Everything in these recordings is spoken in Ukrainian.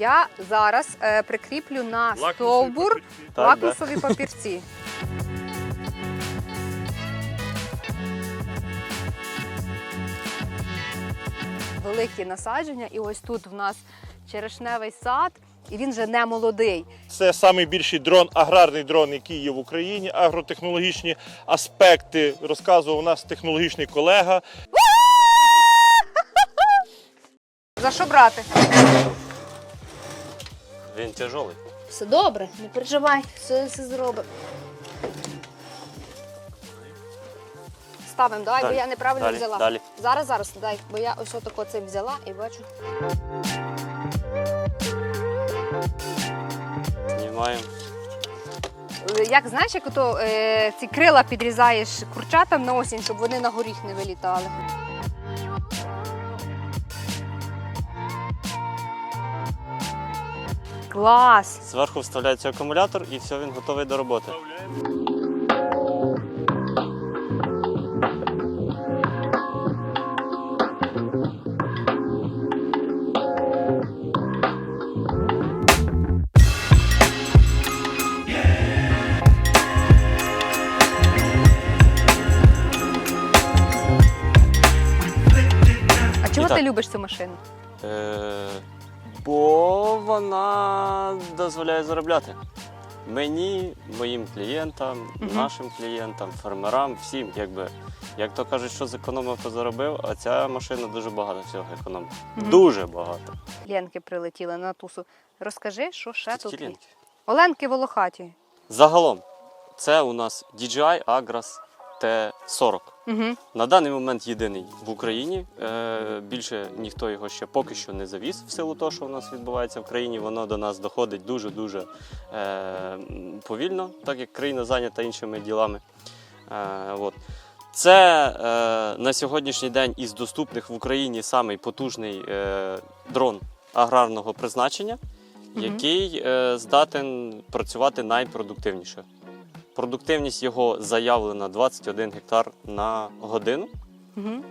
Я зараз е, прикріплю на Лакмусові стовбур папірці. Так, да. лакмусові папірці. Великі насадження, і ось тут в нас черешневий сад, і він вже не молодий. Це найбільший дрон, аграрний дрон, який є в Україні. Агротехнологічні аспекти розказував у нас технологічний колега. За що брати? Він тяжелий. Все добре, не переживай, все, все зробимо. Ставимо, давай, бо я неправильно далі, взяла. далі. Зараз, зараз, дай, бо я ось отако це взяла і бачу. Знімаємо. Як знаєш, як ото е, ці крила підрізаєш курчатам на осінь, щоб вони на горіх не вилітали. Клас! Зверху вставляється акумулятор і все, він готовий до роботи. А чого ти любиш цю машину? Е, бо вона дозволяє заробляти. Мені, моїм клієнтам, Мгм. нашим клієнтам, фермерам, всім, якби. Як то кажуть, що зекономив, то заробив, а ця машина дуже багато всього економить. Мгм. Дуже багато. Ленки прилетіли на тусу. Розкажи, що ще Тут тут є? Оленки волохаті. Загалом, це у нас DJI Agras T40. Угу. На даний момент єдиний в Україні. Е, більше ніхто його ще поки що не завіз в силу того, що у нас відбувається в країні. Воно до нас доходить дуже дуже е, повільно, так як країна зайнята іншими ділами. Е, от. Це е, на сьогоднішній день із доступних в Україні самий потужний е, дрон аграрного призначення, Мгм. який е, здатен працювати найпродуктивніше. Продуктивність його заявлена 21 гектар на годину. Угу.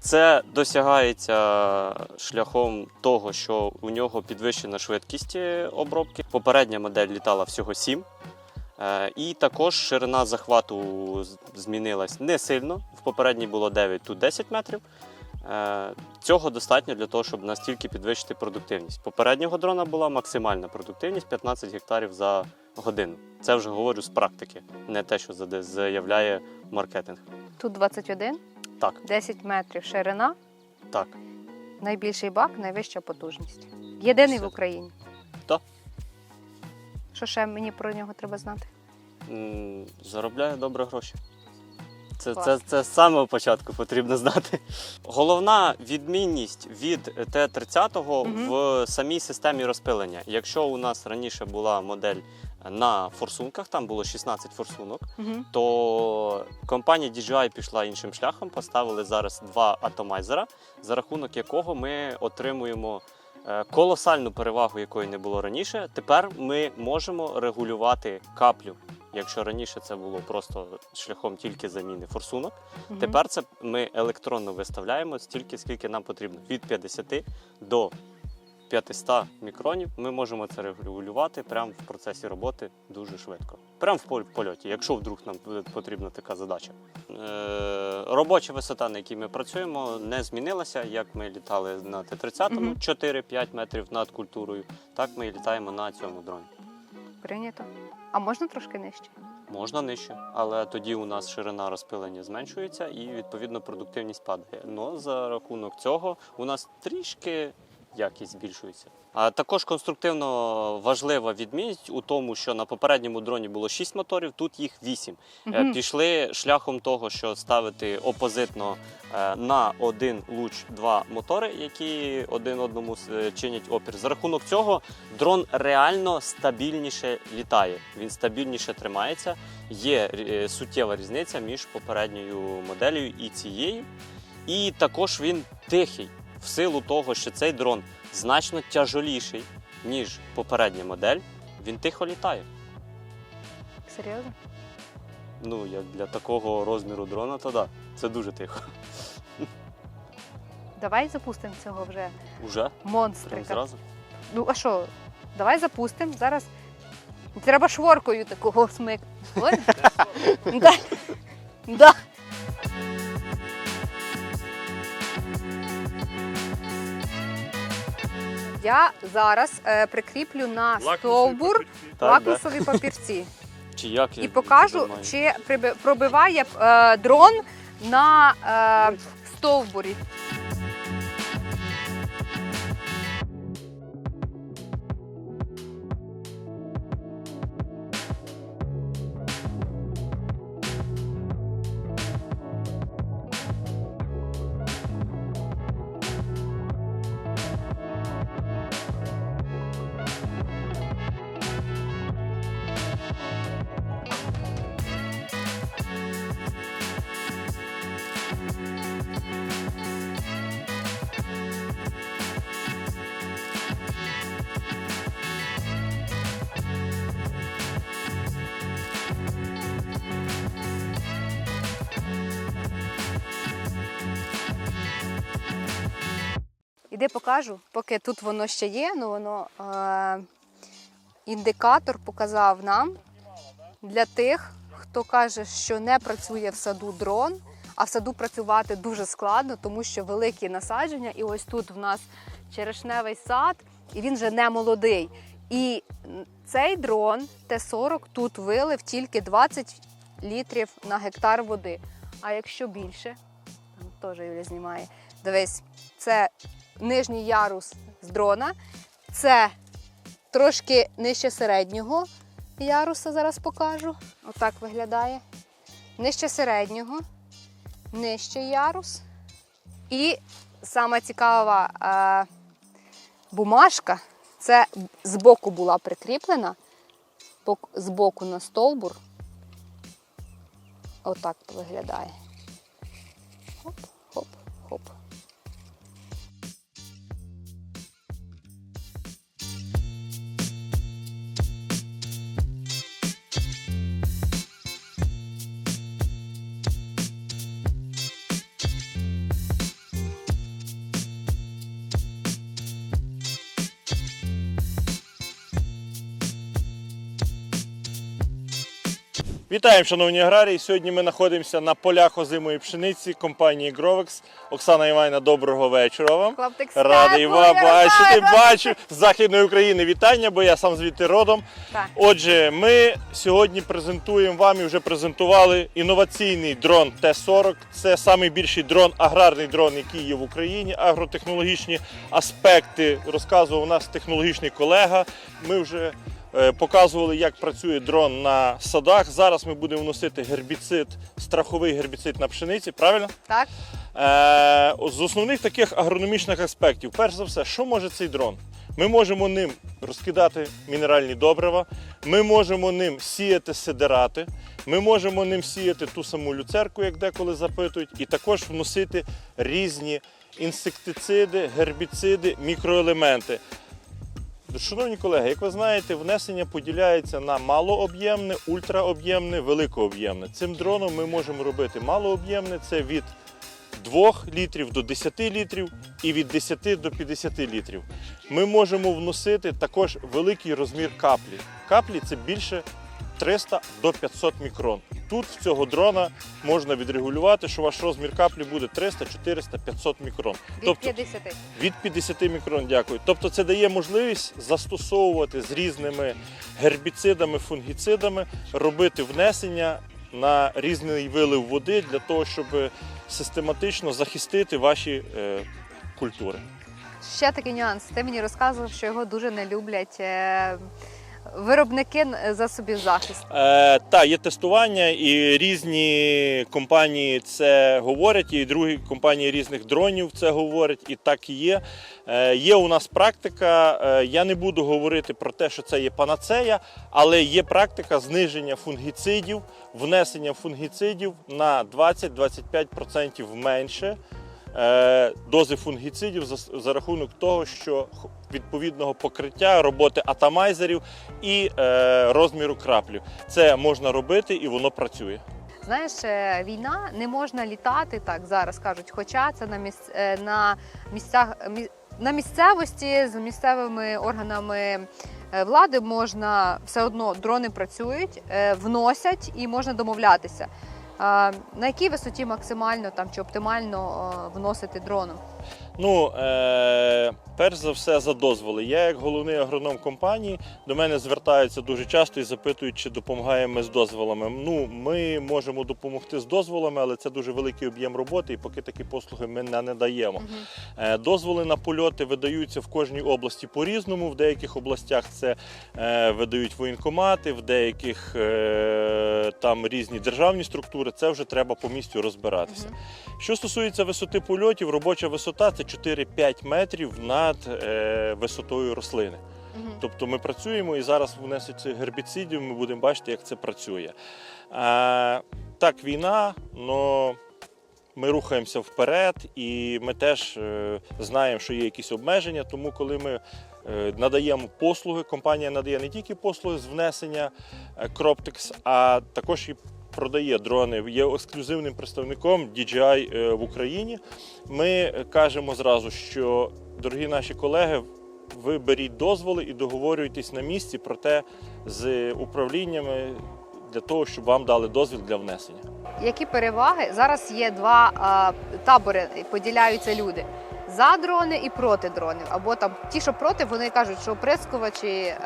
Це досягається шляхом того, що у нього підвищена швидкість обробки. Попередня модель літала всього 7. Е, І також ширина захвату змінилась не сильно. В попередній було 9, тут 10 метрів. Е, Цього достатньо для того, щоб настільки підвищити продуктивність. Попереднього дрона була максимальна продуктивність 15 гектарів за годину. Це вже говорю з практики, не те, що заявляє маркетинг. Тут 21, Так, 10 метрів ширина, так. найбільший бак, найвища потужність. Єдиний Все. в Україні. Так. Що ще мені про нього треба знати? Заробляє добре гроші. Це, це, це з самого початку потрібно знати. Головна відмінність від Т-30 Мгм. в самій системі розпилення. Якщо у нас раніше була модель на форсунках, там було 16 форсунок, Угу. то компанія DJI пішла іншим шляхом, поставили зараз два атомайзера, за рахунок якого ми отримуємо е, колосальну перевагу, якої не було раніше. Тепер ми можемо регулювати каплю. Якщо раніше це було просто шляхом тільки заміни форсунок, тепер це ми електронно виставляємо стільки, скільки нам потрібно. Від 50 до 500 мікронів ми можемо це регулювати прямо в процесі роботи дуже швидко. Прямо в поль- польоті, якщо вдруг нам потрібна така задача. Е, робоча висота, на якій ми працюємо, не змінилася. Як ми літали на Т-30, 4-5 метрів над культурою, так ми і літаємо на цьому дроні. Прийнято. А можна трошки нижче? Можна нижче, але тоді у нас ширина розпилення зменшується і відповідно продуктивність падає. Но за рахунок цього у нас трішки якість збільшується. А також конструктивно важлива відмінність у тому, що на попередньому дроні було 6 моторів, тут їх 8. Е, Мгм. Пішли шляхом того, що ставити опозитно е, на один луч два мотори, які один одному чинять опір. За рахунок цього дрон реально стабільніше літає. Він стабільніше тримається. Є е, суттєва різниця між попередньою моделлю і цією. І також він тихий в силу того, що цей дрон значно тяжоліший, ніж попередня модель. Він тихо літає. Серйозно? Ну, як для такого розміру дрона, то да, це дуже тихо. Давай запустимо цього вже Уже? Прям монстрика. зразу? Ну а що? Давай запустимо. Зараз треба шворкою такого смик. Ой. Да. Да. Я зараз е, прикріплю на стовбур Так, лакмусові папірці Чи як я і покажу, думаю? чи приби- пробиває е, дрон на е, стовбурі. Іди покажу, поки тут воно ще є, ну воно е, індикатор показав нам для тих, хто каже, що не працює в саду дрон, а в саду працювати дуже складно, тому що великі насадження, і ось тут в нас черешневий сад, і він вже не молодий. І цей дрон Т-40 тут вилив тільки 20 літрів на гектар води. А якщо більше, там теж Юля знімає. Дивись, це нижній ярус з дрона. Це трошки нижче середнього яруса, зараз покажу. Отак виглядає. Нижче середнього, нижчий ярус. І сама цікава е, бумажка, це збоку була прикріплена, бок- збоку на стовбур. Отак виглядає. Хоп, Вітаємо, шановні аграрії. Сьогодні ми знаходимося на полях озимої пшениці компанії Grovex. Оксана Іванівна, доброго вечора вам. Хлопчик Радий вас бачити, бачу з Західної України вітання, бо я сам звідти родом. Так. Отже, ми сьогодні презентуємо вам і вже презентували інноваційний дрон Т-40. Це найбільший дрон, аграрний дрон, який є в Україні. Агротехнологічні аспекти розказував у нас технологічний колега. Ми вже показували, як працює дрон на садах. Зараз ми будемо вносити гербіцид, страховий гербіцид на пшениці. Правильно? Так, Е, з основних таких агрономічних аспектів, перш за все, що може цей дрон? Ми можемо ним розкидати мінеральні добрива, ми можемо ним сіяти сидерати, ми можемо ним сіяти ту саму люцерку, як деколи запитують, і також вносити різні інсектициди, гербіциди, мікроелементи. Шановні колеги, як ви знаєте, внесення поділяється на малооб'ємне, ультраоб'ємне, великооб'ємне. Цим дроном ми можемо робити малооб'ємне, це від 2 літрів до 10 літрів і від 10 до 50 літрів. Ми можемо вносити також великий розмір каплі. Каплі це більше 300 до 500 мікрон. Тут в цього дрона можна відрегулювати, що ваш розмір каплі буде 300, 400, 500 мікрон. від 50. Від 50 мікрон, дякую. Тобто це дає можливість застосовувати з різними гербіцидами, фунгіцидами, робити внесення на різний вилив води для того, щоб систематично захистити ваші е, культури. Ще такий нюанс. Ти мені розказував, що його дуже не люблять е, виробники засобів захисту. Е, та є тестування, і різні компанії це говорять, і другі компанії різних дронів це говорять, і так і є. Е, є у нас практика. е, я не буду говорити про те, що це є панацея, але є практика зниження фунгіцидів, внесення фунгіцидів на 20-25% менше. Е, Дози фунгіцидів за, рахунок того, що відповідного покриття, роботи атомайзерів і е, розміру краплів. Це можна робити і воно працює. Знаєш, е, війна не можна літати так зараз кажуть. Хоча це на місць на місцях мі- на місцевості з місцевими органами влади можна все одно дрони працюють, вносять і можна домовлятися. На якій висоті максимально там чи оптимально е, вносити дроном? Ну, е, перш за все, за дозволи. Я, як головний агроном компанії, до мене звертаються дуже часто і запитують, чи допомагаємо ми з дозволами. Ну, ми можемо допомогти з дозволами, але це дуже великий об'єм роботи, і поки такі послуги ми не надаємо. Е, Дозволи на польоти видаються в кожній області по-різному. В деяких областях це е, видають воєнкомати, в деяких е, там різні державні структури. Це вже треба по місцю розбиратися. Що стосується висоти польотів, робоча висота це 4-5 метрів над е, висотою рослини. Мгм. Тобто ми працюємо і зараз внесеться гербіцидів, ми будемо бачити, як це працює. Е, так, війна, але ми рухаємося вперед, і ми теж е, знаємо, що є якісь обмеження. Тому, коли ми е, надаємо послуги, компанія надає не тільки послуги з внесення Croptex, а також і продає дрони. Є ексклюзивним представником DJI е, в Україні. Ми кажемо зразу, що дорогі наші колеги, ви беріть дозволи і договорюйтесь на місці про те з управліннями для того, щоб вам дали дозвіл для внесення. Які переваги? Зараз є два а, табори, поділяються люди. За дрони і проти дронів. Або там ті, що проти, вони кажуть, що оприскувачі е,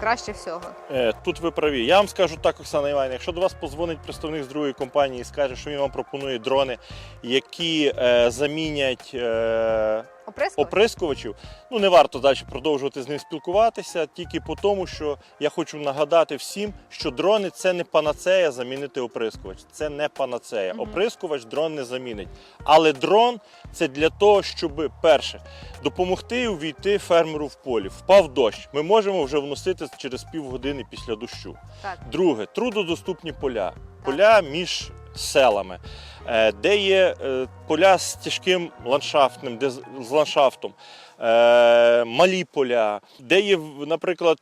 краще всього. Е, Тут ви праві. Я вам скажу так, Оксана Іванівна, якщо до вас позвонить представник з другої компанії і скаже, що він вам пропонує дрони, які е, замінять е, Оприскувач? оприскувачів, ну не варто далі продовжувати з ним спілкуватися, тільки по тому, що я хочу нагадати всім, що дрони це не панацея замінити оприскувач. Це не панацея. Мгм. Оприскувач дрон не замінить. Але дрон це для того, щоб перше допомогти увійти фермеру в полі. Впав дощ. Ми можемо вже вносити через півгодини після дощу. Так. Друге, трудодоступні поля. Поля між селами, е, де є е, поля з тяжким ландшафтним, де з ландшафтом, е, малі поля, де є, наприклад,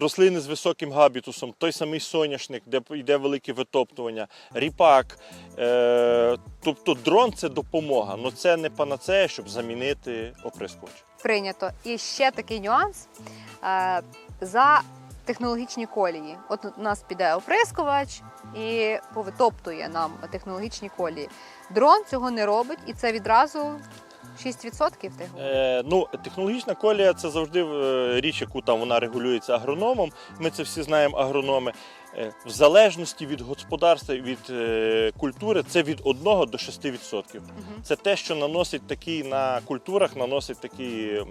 рослини з високим габітусом, той самий соняшник, де йде велике витоптування, ріпак. Тобто дрон це допомога, але це не панацея, щоб замінити оприскувач. Прийнято. І ще такий нюанс. За технологічні колії. От у нас піде оприскувач і повитоптує нам технологічні колії. Дрон цього не робить, і це відразу 6% ти? Е, ну, технологічна колія це завжди е, річ, яку там вона регулюється агрономом. Ми це всі знаємо, агрономи. Е, в залежності від господарства від е, культури це від 1 до 6%. Мгм. Це те, що наносить такий на культурах, наносить такі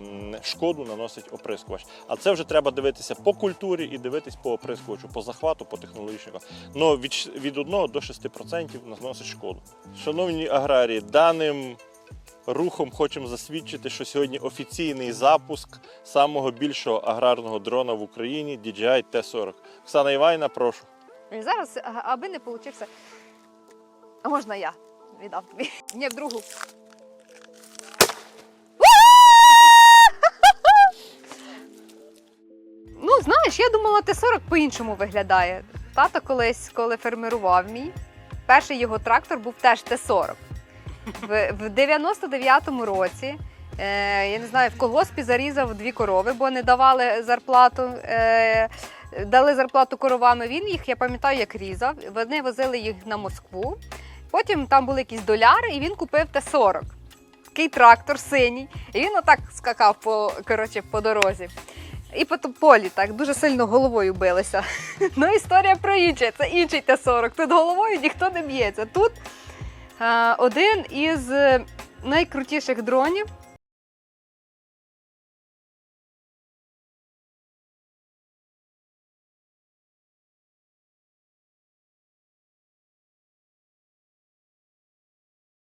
шкоду, наносить оприскувач. А це вже треба дивитися по культурі і дивитись по оприскувачу, по захвату, по технологічному. Ну від, від 1 до 6% наносить шкоду. Шановні аграрії, даним рухом хочемо засвідчити, що сьогодні офіційний запуск самого більшого аграрного дрона в Україні DJI T40. Оксана Іванівна, прошу. Зараз, аби не получився. Можна я віддам тобі? Ні, в другу. Ну, знаєш, я думала, Т-40 по-іншому виглядає. Тато колись, коли фермерував мій, перший його трактор був теж Т-40. В, в 99-му році, е, я не знаю, в колгоспі зарізав дві корови, бо не давали зарплату. Е, дали зарплату коровами. Він їх, я пам'ятаю, як різав. Вони возили їх на Москву. Потім там були якісь доляри, і він купив Т-40. Такий трактор синій. І він отак скакав по, коротше, по дорозі. І по полі так дуже сильно головою билися. Ну, історія про інше. Це інший Т-40. Тут головою ніхто не б'ється. Тут один із е, найкрутіших дронів